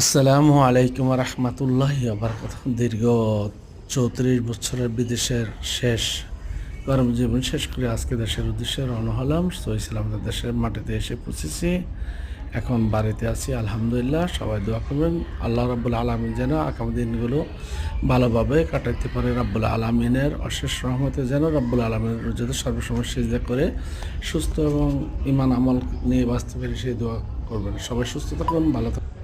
আসসালামু আলাইকুম রহমতুল্লাহ বারকাত দীর্ঘ চৌত্রিশ বছরের বিদেশের শেষ কর্মজীবন শেষ করে আজকে দেশের উদ্দেশ্যে রওনা হলাম। তো ইসলাম দেশের মাটিতে এসে পৌঁছেছি। এখন বাড়িতে আছি, আলহামদুলিল্লাহ। সবাই দোয়া করবেন, আল্লাহ রাবুল আলমিন যেন আগামী দিনগুলো ভালোভাবে কাটাইতে পারে। রাব্বুল আলমিনের অশেষ রহমতে যেন রাব্বুল আলমিনের রোজাতে সর্বসময় সিজদা করে সুস্থ এবং ইমান আমল নিয়ে বাঁচতে পেরে সেই দোয়া করবেন। সবাই সুস্থ থাকুন, ভালো থাকুন।